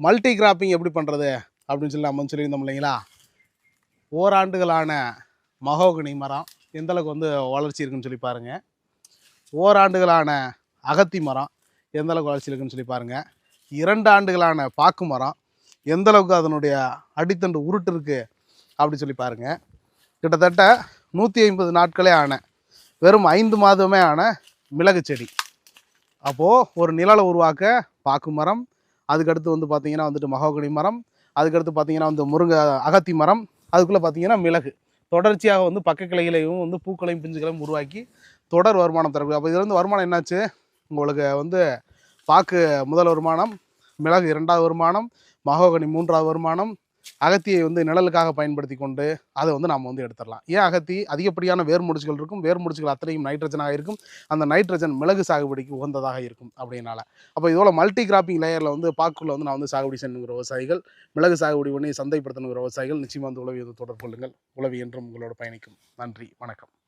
Multi cropping எப்படி பண்ணுறது அப்படின்னு சொல்லி நம்ம சொல்லியிருந்தோம் இல்லைங்களா? ஓராண்டுகளான மகோகனி மரம் எந்த அளவுக்கு வந்து வளர்ச்சி இருக்குன்னு சொல்லி பாருங்கள் ஓராண்டுகளான அகத்தி மரம் எந்த அளவுக்கு வளர்ச்சி இருக்குன்னு சொல்லி பாருங்கள் இரண்டு ஆண்டுகளான பாக்கு மரம் எந்தளவுக்கு அதனுடைய அடித்தண்டு உருட்டு இருக்குது அப்படி சொல்லி பாருங்கள் கிட்டத்தட்ட நூற்றி ஐம்பது நாட்களே ஆன வெறும் ஐந்து மாதமே ஆன மிளகு செடி அப்போது ஒரு நிழலை உருவாக்க பாக்கு மரம் அதுக்கடுத்து வந்து பார்த்திங்கன்னா வந்துட்டு மகோகனி மரம் அதுக்கடுத்து பார்த்திங்கன்னா வந்து முருங்கை அகத்தி மரம் அதுக்குள்ளே பார்த்திங்கன்னா மிளகு. தொடர்ச்சியாக வந்து பக்க கிளைகளையும் வந்து பூக்களையும் பிஞ்சுகளையும் உருவாக்கி தொடர் வருமானம் தரக்கூடிய அப்போ இதில் வந்து வருமானம் என்னாச்சு? உங்களுக்கு வந்து பாக்கு முதல் வருமானம் மிளகு இரண்டாவது வருமானம் மகோகனி மூன்றாவது வருமானம் அகத்தியை வந்து நிழலுக்காக பயன்படுத்தி கொண்டு அதை வந்து நாம் வந்து எடுத்துடலாம். ஏன் அகத்தி? அதிகப்படியான வேர் முடிச்சுகள் இருக்கும். வேர் முடிச்சுகள் அத்தனையும் நைட்ரஜனாக இருக்கும். அந்த நைட்ரஜன் மிளகு சாகுபடிக்கு உகந்ததாக இருக்கும் அப்படின்னால. அப்போ இதோட மல்டி கிராப்பிங் லேயரில் வந்து பாக்குள்ள வந்து நான் வந்து சாகுபடி செய்யணுங்கிற விவசாயிகள் மிளகு சாகுபடி பண்ணி சந்தைப்படுத்தணுங்கிற விவசாயிகள் நிச்சயமாக வந்து உளவி தொடர்பு கொள்ளுங்கள். உளவி என்றும் உங்களோட பயணிக்கும். நன்றி. வணக்கம்.